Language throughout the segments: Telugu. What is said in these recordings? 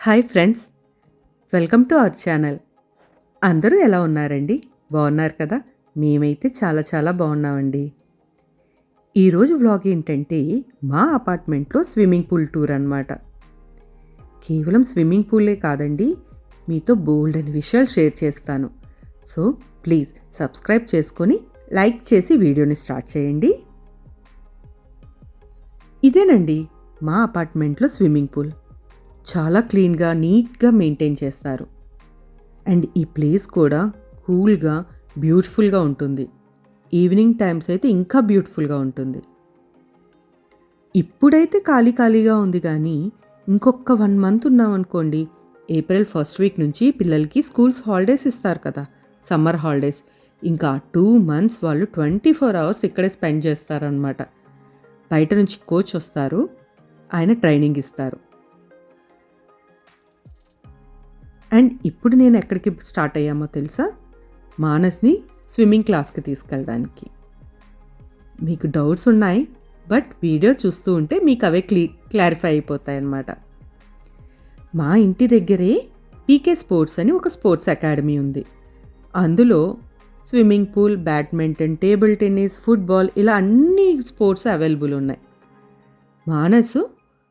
Hi friends. Welcome to our channel. అందరూ ఎలా ఉన్నారండి? బాగున్నారు కదా? మేమైతే చాలా చాలా బాగున్నామండి. ఈరోజు వ్లాగ్ ఏంటంటే మా అపార్ట్మెంట్లో స్విమ్మింగ్ పూల్ టూర్ అనమాట కేవలం స్విమ్మింగ్ పూలే కాదండి మీతో బోల్డ్ అని విషయాలు షేర్ చేస్తాను. సో ప్లీజ్ సబ్స్క్రైబ్ చేసుకొని లైక్ చేసి వీడియోని స్టార్ట్ చేయండి. ఇదేనండి మా అపార్ట్మెంట్లో స్విమ్మింగ్ పూల్. చాలా క్లీన్గా నీట్గా మెయింటైన్ చేస్తారు. అండ్ ఈ ప్లేస్ కూడా కూల్గా బ్యూటిఫుల్గా ఉంటుంది. ఈవినింగ్ టైమ్స్ అయితే ఇంకా బ్యూటిఫుల్గా ఉంటుంది. ఇప్పుడైతే ఖాళీ ఖాళీగా ఉంది కానీ ఇంకొక వన్ మంత్ ఉన్నామనుకోండి ఏప్రిల్ ఫస్ట్ వీక్ నుంచి పిల్లలకి స్కూల్స్ హాలిడేస్ ఇస్తారు కదా సమ్మర్ హాలిడేస్. ఇంకా టూ మంత్స్ వాళ్ళు ట్వంటీ ఫోర్ అవర్స్ ఇక్కడే స్పెండ్ చేస్తారనమాట బయట నుంచి కోచ్ వస్తారు ఆయన ట్రైనింగ్ ఇస్తారు. అండ్ ఇప్పుడు నేను ఎక్కడికి స్టార్ట్ అయ్యామో తెలుసా? మానస్ని స్విమ్మింగ్ క్లాస్కి తీసుకెళ్ళడానికి. మీకు డౌట్స్ ఉన్నాయి బట్ వీడియో చూస్తూ ఉంటే మీకు అవే క్లీ క్లారిఫై అయిపోతాయి అన్నమాట. మా ఇంటి దగ్గరే పీకే స్పోర్ట్స్ అని ఒక స్పోర్ట్స్ అకాడమీ ఉంది. అందులో swimming pool badminton table tennis football ఇలా అన్ని స్పోర్ట్స్ అవైలబుల్ ఉన్నాయి. మానసు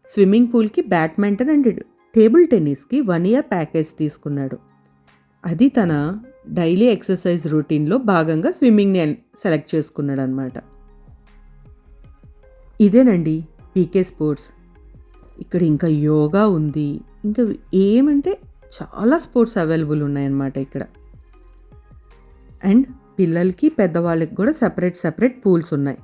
స్విమ్మింగ్ పూల్కి బ్యాడ్మింటన్ అండ్ టేబుల్ టెన్నిస్కి వన్ ఇయర్ ప్యాకేజ్ తీసుకున్నాడు. అది తన డైలీ ఎక్సర్సైజ్ రొటీన్లో భాగంగా స్విమ్మింగ్ని సెలెక్ట్ చేసుకున్నాడు అనమాట ఇదేనండి పీకే స్పోర్ట్స్. ఇక్కడ ఇంకా యోగా ఉంది. ఇంకా ఏమంటే చాలా స్పోర్ట్స్ అవైలబుల్ ఉన్నాయన్నమాట ఇక్కడ. అండ్ పిల్లలకి పెద్దవాళ్ళకి కూడా సపరేట్ సపరేట్ పూల్స్ ఉన్నాయి.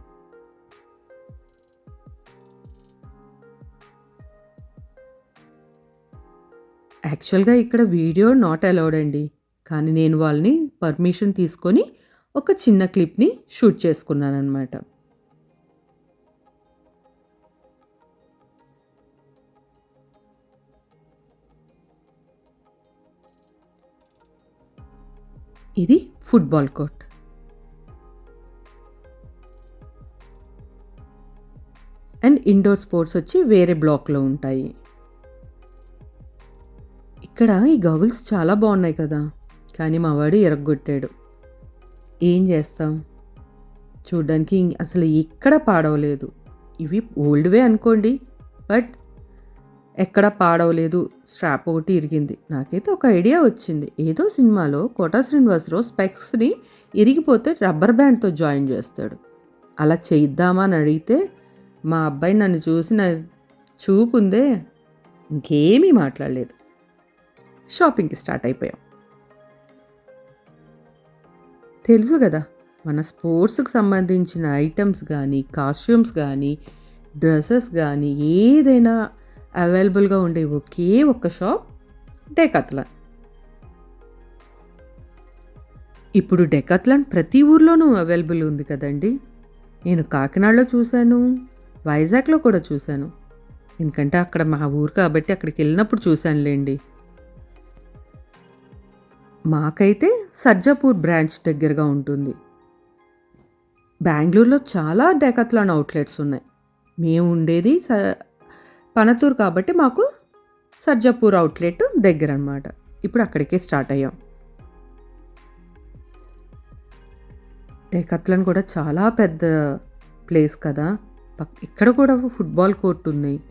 యాక్చువల్గా ఇక్కడ వీడియో నాట్ అలౌడ్ అండి. కానీ నేను వాళ్ళని పర్మిషన్ తీసుకొని ఒక చిన్న క్లిప్ని షూట్ చేసుకున్నాను అనమాట ఇది football court and indoor sports వచ్చి వేరే బ్లాక్లో ఉంటాయి. ఇక్కడ ఈ గాగుల్స్ చాలా బాగున్నాయి కదా. కానీ మా వాడు ఎరగొట్టాడు. ఏం చేస్తాం? చూడ్డానికి ఇం- అసలు ఎక్కడ పాడవలేదు. ఇవి ఓల్డ్వే అనుకోండి. బట్ ఎక్కడ పాడవలేదు. స్ట్రాప్ ఒకటి ఇరిగింది. నాకైతే ఒక ఐడియా వచ్చింది. ఏదో సినిమాలో కోటా శ్రీనివాసరావు స్పెక్స్ని ఇరిగిపోతే రబ్బర్ బ్యాండ్తో జాయిన్ చేస్తాడు. అలా చేద్దామా అని అడిగితే మా అబ్బాయి నన్ను చూసి నా చూపుందే ఇంకేమీ మాట్లాడలేదు. షాపింగ్కి స్టార్ట్ అయిపోయాం. తెలుసు కదా మన స్పోర్ట్స్కి సంబంధించిన ఐటమ్స్ కానీ కాస్ట్యూమ్స్ కానీ డ్రెస్సెస్ కానీ ఏదైనా అవైలబుల్గా ఉండే ఒకే ఒక్క షాప్ డెకత్లన్ ఇప్పుడు డెకత్లన్ ప్రతి ఊర్లోనూ అవైలబుల్ ఉంది కదండి. నేను కాకినాడలో చూశాను వైజాగ్లో కూడా చూశాను. ఎందుకంటే అక్కడ మా ఊరు కాబట్టి అక్కడికి వెళ్ళినప్పుడు చూశానులేండి. మాకైతే సర్జాపూర్ బ్రాంచ్ దగ్గరగా ఉంటుంది. బెంగళూరులో చాలా డెకత్లాన్ అవుట్లెట్స్ ఉన్నాయి. మేము ఉండేది స పనతూరు కాబట్టి మాకు సర్జాపూర్ అవుట్లెట్ దగ్గర అనమాట ఇప్పుడు అక్కడికే స్టార్ట్ అయ్యాం. డెకత్లన్ కూడా చాలా పెద్ద ప్లేస్ కదా. ఇక్కడ కూడా ఫుట్బాల్ కోర్ట్ ఉన్నాయి.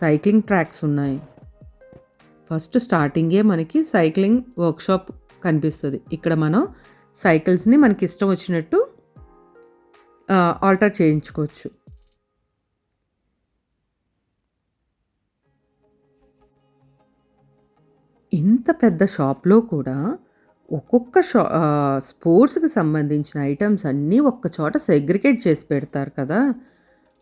సైక్లింగ్ ట్రాక్స్ ఉన్నాయి. ఫస్ట్ స్టార్టింగే మనకి సైక్లింగ్ వర్క్షాప్ కనిపిస్తుంది. ఇక్కడ మనం సైకిల్స్ని మనకి ఇష్టం వచ్చినట్టు ఆల్టర్ చేయించుకోవచ్చు. ఇంత పెద్ద షాప్లో కూడా ఒక్కొక్క షా స్పోర్ట్స్కి సంబంధించిన ఐటమ్స్ అన్నీ ఒక్క చోట సెగ్రిగేట్ చేసి పెడతారు కదా.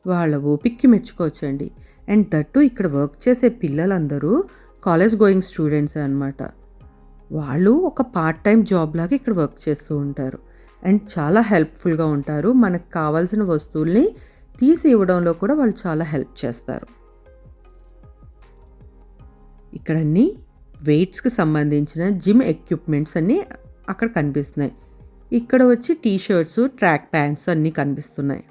వాళ్ళ ఓపిక్కి మెచ్చుకోవచ్చండి. అండ్ దట్టు ఇక్కడ వర్క్ చేసే పిల్లలందరూ కాలేజ్ గోయింగ్ స్టూడెంట్స్ అనమాట వాళ్ళు ఒక పార్ట్ టైం జాబ్ లాగా ఇక్కడ వర్క్ చేస్తూ ఉంటారు. అండ్ చాలా హెల్ప్ఫుల్గా ఉంటారు. మనకు కావాల్సిన వస్తువుల్ని తీసి ఇవ్వడంలో కూడా వాళ్ళు చాలా హెల్ప్ చేస్తారు. ఇక్కడ అన్ని వెయిట్స్కి సంబంధించిన జిమ్ ఎక్విప్మెంట్స్ అన్నీ అక్కడ కనిపిస్తున్నాయి. ఇక్కడ వచ్చి టీ షర్ట్స్ ట్రాక్ ప్యాంట్స్ అన్నీ కనిపిస్తున్నాయి.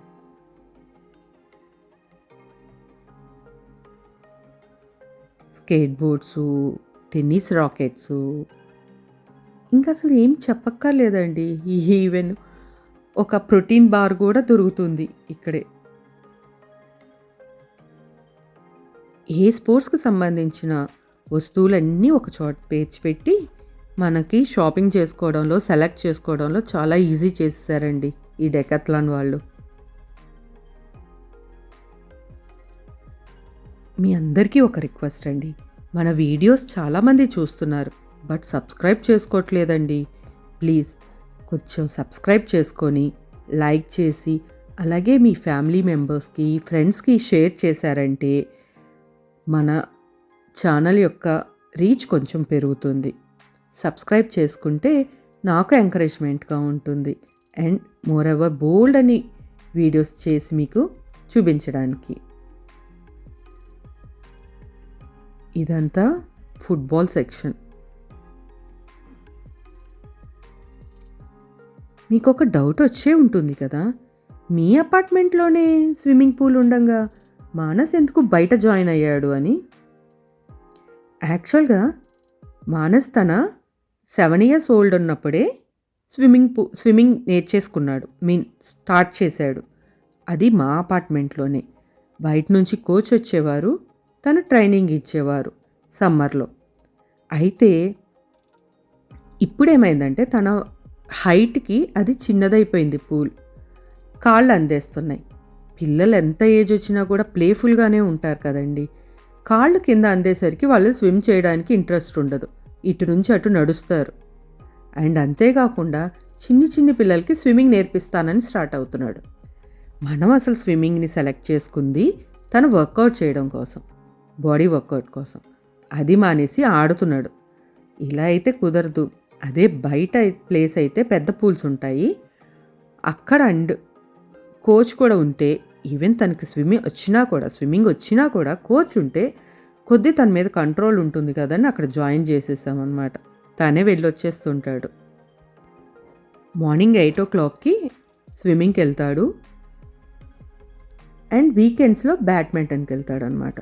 స్కేట్ బోర్డ్స్ టెన్నిస్ రాకెట్స్ ఇంకా అసలు ఏం చెప్పక్కర్లేదండి. ఈవెన్ ఒక ప్రోటీన్ బార్ కూడా దొరుకుతుంది ఇక్కడే. ఏ స్పోర్ట్స్కి సంబంధించిన వస్తువులన్నీ ఒక చోట పేర్చి పెట్టి మనకి షాపింగ్ చేసుకోవడంలో సెలెక్ట్ చేసుకోవడంలో చాలా ఈజీ చేసేసారండి ఈ డెకత్లాన్ వాళ్ళు. మీ అందరికీ ఒక రిక్వెస్ట్ అండి. మన వీడియోస్ చాలామంది చూస్తున్నారు. బట్ సబ్స్క్రైబ్ చేసుకోవట్లేదండి. ప్లీజ్ కొంచెం సబ్స్క్రైబ్ చేసుకొని లైక్ చేసి అలాగే మీ ఫ్యామిలీ మెంబర్స్కి ఫ్రెండ్స్కి షేర్ చేశారంటే మన ఛానల్ యొక్క రీచ్ కొంచెం పెరుగుతుంది. సబ్స్క్రైబ్ చేసుకుంటే నాకు ఎంకరేజ్మెంట్గా ఉంటుంది. అండ్ మోర్ ఎవర్ బోల్డ్ అని వీడియోస్ చేసి మీకు చూపించడానికి. ఇదంతా ఫుట్బాల్ సెక్షన్. మీకు ఒక డౌట్ వచ్చే ఉంటుంది కదా? మీ అపార్ట్మెంట్లోనే స్విమ్మింగ్ పూల్ ఉండగా మానస్ ఎందుకు బయట జాయిన్ అయ్యాడు అని? యాక్చువల్గా మానస్ తన సెవెన్ ఇయర్స్ ఓల్డ్ ఉన్నప్పుడే స్విమ్మింగ్ పూ స్విమ్మింగ్ నేర్చేసుకున్నాడు. మీన్ స్టార్ట్ చేశాడు. అది మా అపార్ట్మెంట్లోనే. బయట నుంచి కోచ్ వచ్చేవారు తను ట్రైనింగ్ ఇచ్చేవారు సమ్మర్లో. అయితే ఇప్పుడేమైందంటే తన హైట్కి అది చిన్నదైపోయింది పూల్. కాళ్ళు అందేస్తున్నాయి. పిల్లలు ఎంత ఏజ్ వచ్చినా కూడా ప్లేఫుల్గానే ఉంటారు కదండి. కాళ్ళు కింద అందేసరికి వాళ్ళు స్విమ్ చేయడానికి ఇంట్రెస్ట్ ఉండదు. ఇటు నుంచి అటు నడుస్తారు. అండ్ అంతేకాకుండా చిన్ని చిన్ని పిల్లలకి స్విమ్మింగ్ నేర్పిస్తానని స్టార్ట్ అవుతున్నాడు. మనం అసలు స్విమ్మింగ్ని సెలెక్ట్ చేసుకుంది తను వర్కౌట్ చేయడం కోసం బాడీ వర్కౌట్ కోసం. అది మానేసి ఆడుతున్నాడు. ఇలా అయితే కుదరదు. అదే బయట ప్లేస్ అయితే పెద్ద పూల్స్ ఉంటాయి. అక్కడ అండ్ కోచ్ కూడా ఉంటే ఈవెన్ తనకి స్విమ్మింగ్ వచ్చినా కూడా స్విమ్మింగ్ వచ్చినా కూడా కోచ్ ఉంటే కొద్ది తన మీద కంట్రోల్ ఉంటుంది కదని అక్కడ జాయిన్ చేసేసామన్నమాట. తనే వెళ్ళి వచ్చేస్తుంటాడు మార్నింగ్ ఎయిట్ ఓ క్లాక్కి స్విమ్మింగ్కి వెళ్తాడు అండ్ వీకెండ్స్లో బ్యాడ్మింటన్కి వెళ్తాడు అనమాట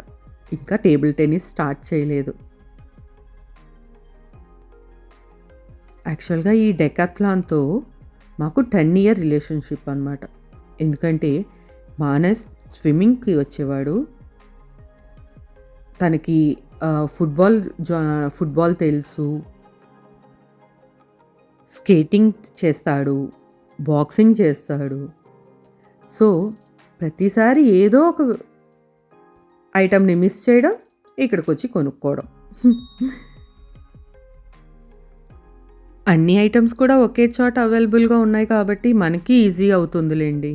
ఇంకా టేబుల్ టెన్నిస్ స్టార్ట్ చేయలేదు. యాక్చువల్గా ఈ డెకాథ్లాన్తో మాకు టెన్ ఇయర్ రిలేషన్షిప్ అనమాట ఎందుకంటే మానస్ స్విమ్మింగ్కి వచ్చేవాడు. తనకి ఫుట్బాల్ జా ఫుట్బాల్ తెలుసు. స్కేటింగ్ చేస్తాడు. బాక్సింగ్ చేస్తాడు. సో ప్రతిసారి ఏదో ఒక ఐటమ్ని మిస్ చేయడం ఇక్కడికి వచ్చి కొనుక్కోవడం. అన్ని ఐటమ్స్ కూడా ఒకే చోట అవైలబుల్గా ఉన్నాయి కాబట్టి మనకి ఈజీ అవుతుందిలేండి.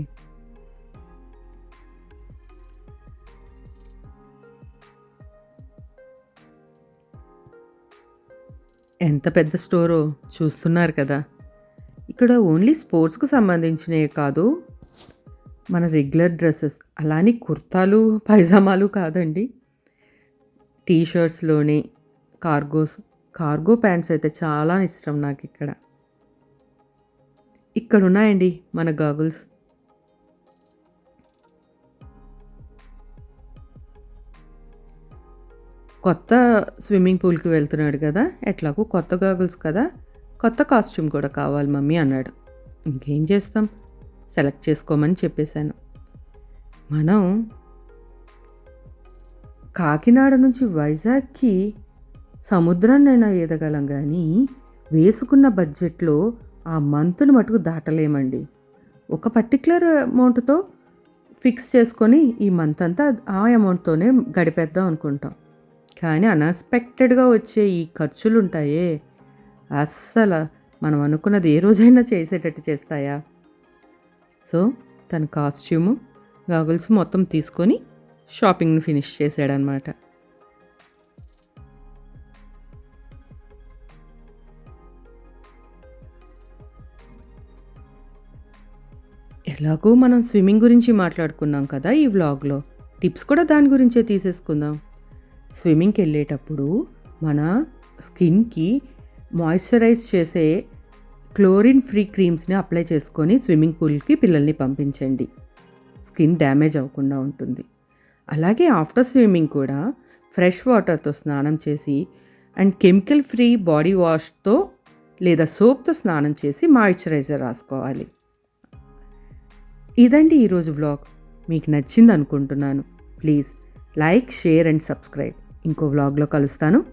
ఎంత పెద్ద స్టోరో చూస్తున్నారు కదా. ఇక్కడ ఓన్లీ స్పోర్ట్స్కు సంబంధించినవి కాదు మన రెగ్యులర్ డ్రెస్సెస్ అలానే కుర్తాలు పైజామాలు కాదండి. టీషర్ట్స్లోని కార్గోస్ కార్గో ప్యాంట్స్ అయితే చాలా ఇష్టం నాకు ఇక్కడ ఇక్కడ ఉన్నాయండి మన గాగుల్స్. కొత్త స్విమ్మింగ్ పూల్కి వెళ్తున్నాడు కదా ఎట్లాగో కొత్త గాగుల్స్ కదా కొత్త కాస్ట్యూమ్ కూడా కావాలి మమ్మీ అన్నాడు. ఇంకేం చేస్తాం? సెలెక్ట్ చేసుకోమని చెప్పేశాను. మనం కాకినాడ నుంచి వైజాగ్కి సముద్రాన్నైనా ఈదగలం కానీ వేసుకున్న బడ్జెట్లో ఆ మంత్ను మటుకు దాటలేమండి. ఒక పర్టికులర్ అమౌంట్తో ఫిక్స్ చేసుకొని ఈ మంత్ అంతా ఆ అమౌంట్తోనే గడిపేద్దాం అనుకుంటాం. కానీ అన్ఎక్స్పెక్టెడ్గా వచ్చే ఈ ఖర్చులు ఉంటాయే అస్సలు మనం అనుకున్నది ఏ రోజైనా చేసేటట్టు చేస్తాయా? సో తన కాస్ట్యూము గాగుల్స్ మొత్తం తీసుకొని షాపింగ్ని ఫినిష్ చేశాడనమాట. ఎలాగో మనం స్విమ్మింగ్ గురించి మాట్లాడుకున్నాం కదా ఈ వ్లాగ్లో. టిప్స్ కూడా దాని గురించే తీసేసుకుందాం. స్విమ్మింగ్కి వెళ్ళేటప్పుడు మన స్కిన్కి మాయిశ్చరైజ్ చేసే క్లోరిన్ ఫ్రీ క్రీమ్స్ని అప్లై చేసుకొని స్విమ్మింగ్ పూల్కి పిల్లల్ని పంపించండి. స్కిన్ డ్యామేజ్ అవ్వకుండా ఉంటుంది. అలాగే ఆఫ్టర్ స్విమ్మింగ్ కూడా ఫ్రెష్ వాటర్తో స్నానం చేసి అండ్ కెమికల్ ఫ్రీ బాడీ వాష్తో లేదా సోప్తో స్నానం చేసి మాయిశ్చరైజర్ రాసుకోవాలి. ఇదండి ఈరోజు వ్లాగ్. మీకు నచ్చింది అనుకుంటున్నాను please like share and subscribe. ఇంకో వ్లాగ్లో కలుస్తాను.